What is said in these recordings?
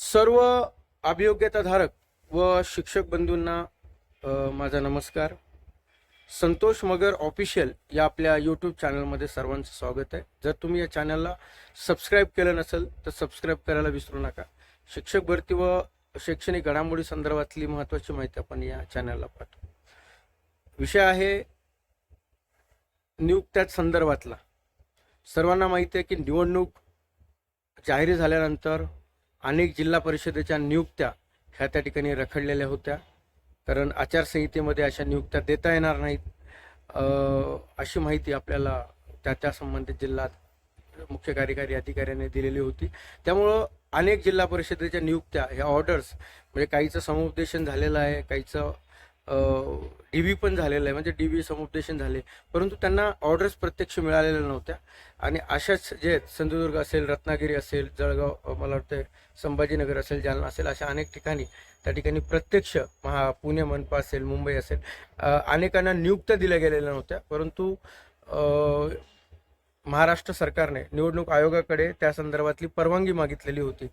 सर्व अभियोग्यताधारक व शिक्षक बंधूंना माझा नमस्कार. संतोष मगर ऑफिशियल या आपल्या यूट्यूब चॅनलमध्ये सर्वांचं स्वागत आहे. जर तुम्ही या चॅनलला सबस्क्राईब केलं नसेल तर सबस्क्राईब करायला विसरू नका. शिक्षक भरती व शैक्षणिक घडामोडी संदर्भातली महत्त्वाची माहिती आपण या चॅनलला पाहतो विषय आहे नियुक्त्या संदर्भातला. सर्वांना माहिती आहे की निवडणूक जाहीर झाल्यानंतर अनेक जिल्हा परिषदेच्या नियुक्त्या ह्या त्या ठिकाणी रखडलेल्या होत्या. कारण आचारसंहितेमध्ये अशा नियुक्त्या देता येणार नाहीत. अशी माहिती आपल्याला त्या त्या संबंधित जिल्ह्यात मुख्य कार्यकारी अधिकाऱ्याने दिलेली होती. त्यामुळं अनेक जिल्हा परिषदेच्या नियुक्त्या ह्या ऑर्डर्स म्हणजे काहीचं समुपदेशन झालेलं आहे काहीचं डी व्ही पण झालेलं आहे म्हणजे डी व्ही समुपदेशन झाले. परंतु त्यांना ऑर्डर्स प्रत्यक्ष मिळालेल्या नव्हत्या. आणि अशाच जे आहेत, सिंधुदुर्ग असेल रत्नागिरी असेल जळगाव मला वाटतं संभाजीनगर असेल जालना असेल अशा अनेक ठिकाणी त्या ठिकाणी प्रत्यक्ष महा पुणे मनपा असेल मुंबई असेल अनेकांना नियुक्त्या दिल्या गेलेल्या नव्हत्या. परंतु महाराष्ट्र सरकारने निवडणूक आयोगाकडे त्या संदर्भातली परवानगी मागितलेली होती.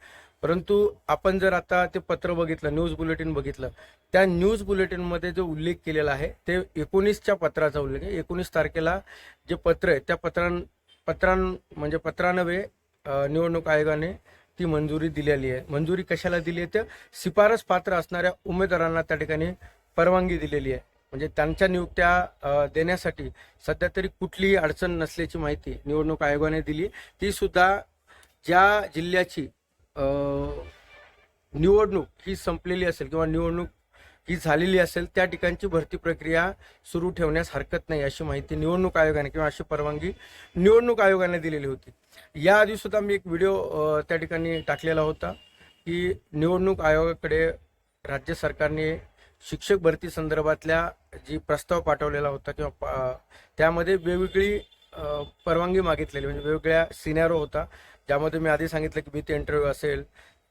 परंतु आपण जर आता ते पत्र बघितलं न्यूज बुलेटिन बघितलं त्या न्यूज बुलेटिनमध्ये जो उल्लेख केलेला आहे ते एकोणीसच्या पत्राचा उल्लेख आहे. एकोणीस तारखेला जे पत्र आहे त्या पत्रां पत्रां म्हणजे पत्रानवे निवडणूक आयोगाने ती मंजुरी दिलेली आहे. मंजुरी कशाला दिली आहे? तर शिफारस पात्र असणाऱ्या उमेदवारांना त्या ठिकाणी परवानगी दिलेली आहे. म्हणजे त्यांच्या नियुक्त्या देण्यासाठी सध्या तरी कुठलीही अडचण नसल्याची माहिती निवडणूक आयोगाने दिली. ती सुद्धा ज्या जिल्ह्याची निवडणूक ही संपलेली असेल किंवा निवडणूक ही झालेली असेल त्या ठिकाणची भरती प्रक्रिया सुरू ठेवण्यास हरकत नाही अशी माहिती निवडणूक आयोगाने किंवा अशी परवानगी निवडणूक आयोगाने दिलेली होती. याआधी सुद्धा मी एक व्हिडिओ त्या ठिकाणी टाकलेला होता की निवडणूक आयोगाकडे राज्य सरकारने शिक्षक भरती संदर्भातल्या जी प्रस्ताव पाठवलेला होता किंवा त्यामध्ये वेगवेगळी परवानगी मागितलेली म्हणजे वेगवेगळ्या सिनॅरो होता. ज्यामध्ये मी आधी सांगितलं की भीती इंटरव्ह्यू असेल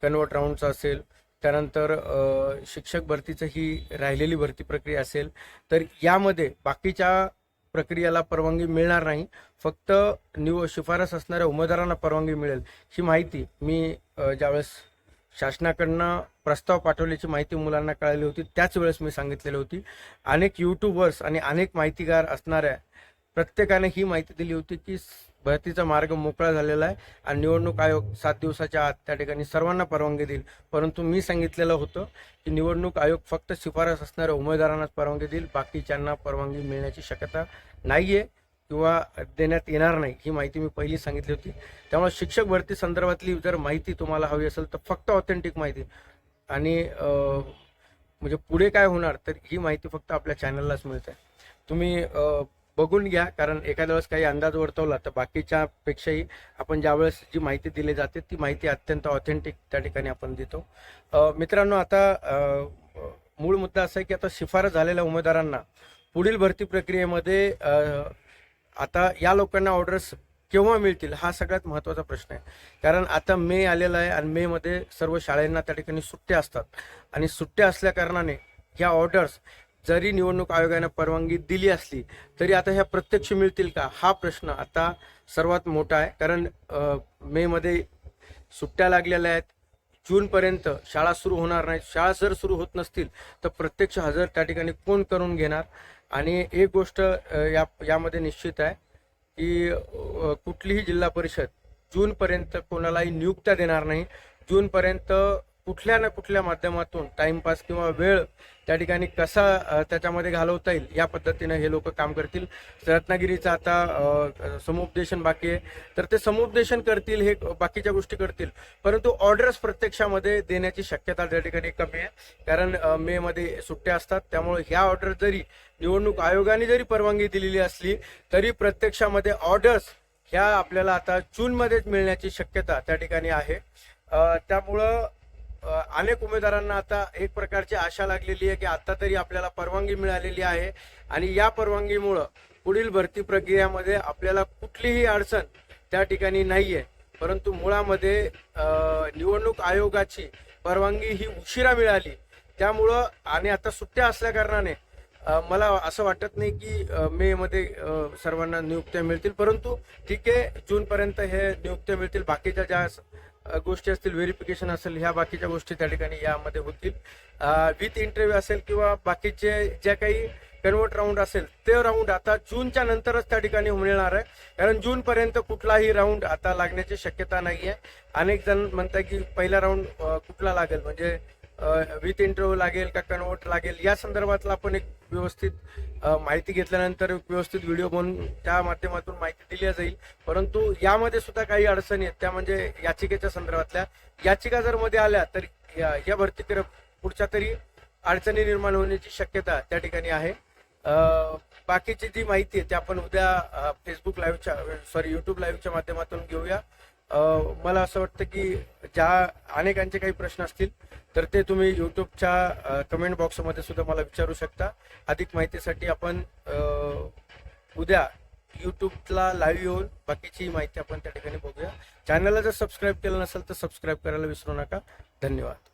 कन्वर्ट राऊंडचा असेल त्यानंतर शिक्षक भरतीचं ही राहिलेली भरती प्रक्रिया असेल तर यामध्ये बाकीच्या प्रक्रियेला परवानगी मिळणार नाही. फक्त निव शिफारस असणाऱ्या उमेदवारांना परवानगी मिळेल. ही माहिती मी ज्यावेळेस शासनाकडनं प्रस्ताव पाठवल्याची माहिती मुलांना कळाली होती. त्याच वेळेस मी सांगितलेली होती. अनेक युट्यूबर्स आणि अनेक माहितीगार असणाऱ्या प्रत्येकाने ही माहिती दिली होती की भरतीचा मार्ग मोकळा झालेला आहे आणि निवडणूक आयोग सात दिवसाच्या आत त्या ठिकाणी सर्वांना परवानगी देईल. परंतु मी सांगितलेलं होतं की निवडणूक आयोग फक्त शिफारस असणाऱ्या उमेदवारांनाच परवानगी देईल. बाकीच्यांना परवानगी मिळण्याची शक्यता नाही आहे किंवा देण्यात येणार नाही ही माहिती मी पहिली सांगितली होती. त्यामुळे शिक्षक भरती संदर्भातली जर माहिती तुम्हाला हवी असेल तर फक्त ऑथेंटिक माहिती. आणि म्हणजे पुढे काय होणार तर ही माहिती फक्त आपल्या चॅनललाच मिळते. तुम्ही बघून घ्या कारण एखाद्या वेळेस काही अंदाज वर्तवला तर बाकीच्या पेक्षाही आपण ज्यावेळेस जी माहिती दिली जाते ती माहिती अत्यंत ऑथेंटिक त्या ठिकाणी आपण देतो. मित्रांनो आता मूळ मुद्दा असा आहे की आता शिफारस झालेल्या उमेदवारांना पुढील भरती प्रक्रियेमध्ये आता या लोकांना ऑर्डर्स केव्हा मिळतील हा सगळ्यात महत्त्वाचा प्रश्न आहे. कारण आता मे आलेला आहे आणि मेमध्ये सर्व शाळांना त्या ठिकाणी सुट्ट्या असतात. आणि सुट्ट्या असल्या कारणाने ह्या ऑर्डर्स जरी निवडणूक आयोगाने परवानगी दिली असली तरी आता ह्या प्रत्यक्ष मिळतील का? हा प्रश्न आता सर्वात मोठा आहे. कारण मेमध्ये सुट्ट्या लागलेल्या आहेत. जूनपर्यंत शाळा सुरू होणार नाहीत. शाळा जर सुरू होत नसतील तर प्रत्यक्ष हजर त्या ठिकाणी कोण करून घेणार? आणि एक गोष्ट या यामध्ये निश्चित आहे की कुठलीही जिल्हा परिषद जूनपर्यंत कोणालाही नियुक्त्या देणार नाही. जूनपर्यंत कुठल्या ना कुठल्या माध्यमातून टाइमपास किंवा वेळ त्या ठिकाणी कसा त्याच्यामध्ये घालवता येईल या पद्धतीनं हे लोक काम करतील. रत्नागिरीचं आता समुपदेशन बाकी आहे. तर ते समुपदेशन करतील हे बाकीच्या गोष्टी करतील. परंतु ऑर्डर्स प्रत्यक्षामध्ये देण्याची शक्यता त्या ठिकाणी कमी आहे. कारण मे मध्ये सुट्ट्या असतात. त्यामुळे ह्या ऑर्डर जरी निवडणूक आयोगाने जरी परवानगी दिलेली असली तरी प्रत्यक्षामध्ये ऑर्डर्स ह्या आपल्याला आता जूनमध्येच मिळण्याची शक्यता त्या ठिकाणी आहे. त्यामुळं अनेक उमेदवारांना आता एक प्रकारची आशा लागलेली आहे की आता तरी आपल्याला परवानगी मिळालेली आहे. आणि या परवानगीमुळं पुढील भरती प्रक्रियामध्ये आपल्याला कुठलीही अडचण त्या ठिकाणी नाहीये. परंतु मुळामध्ये निवडणूक आयोगाची परवानगी ही उशिरा मिळाली. त्यामुळं आणि आता सुट्ट्या असल्या कारणाने मला असं वाटत नाही की मे मध्ये सर्वांना नियुक्त्या मिळतील. परंतु ठीक आहे जून पर्यंत हे नियुक्त्या मिळतील. बाकीच्या ज्या गोष्टी असतील व्हेरिफिकेशन असेल ह्या बाकीच्या गोष्टी त्या ठिकाणी यामध्ये होतील. विथ इंटरव्ह्यू असेल किंवा बाकीचे ज्या काही कन्वर्ट राऊंड असेल ते राऊंड आता जूनच्या नंतरच त्या ठिकाणी मिळणार आहे. कारण जूनपर्यंत कुठलाही राऊंड आता लागण्याची शक्यता नाही आहे अनेक जण म्हणतात की पहिला राऊंड कुठला लागेल? म्हणजे विथ इंटरव्ह्यू लागेल का कन्वर्ट लागेल या संदर्भातला आपण एक व्यवस्थित माहिती घेतल्यानंतर व्यवस्थित व्हिडिओ बनवून त्या माध्यमातून माहिती दिली जाईल. परंतु यामध्ये सुद्धा काही अडचणी आहेत. त्या म्हणजे याचिकेच्या संदर्भातल्या. याचिका जर मध्ये आल्या तर या या भरती पुढच्या तरी अडचणी निर्माण होण्याची शक्यता त्या ठिकाणी आहे. बाकीची जी माहिती आहे ती आपण उद्या फेसबुक लाईव्हच्या सॉरी युट्यूब लाईव्हच्या माध्यमातून घेऊया. मला असं वाटतं की ज्या अनेकांचे काही प्रश्न असतील तर ते तुम्ही युट्यूबच्या कमेंट बॉक्समध्ये सुद्धा मला विचारू शकता. अधिक माहितीसाठी आपण उद्या युट्यूबला लाईव्ह येऊन बाकीची माहिती आपण त्या ठिकाणी बघूया. चॅनलला जर सबस्क्राईब केलं नसेल तर सबस्क्राईब करायला विसरू नका. धन्यवाद.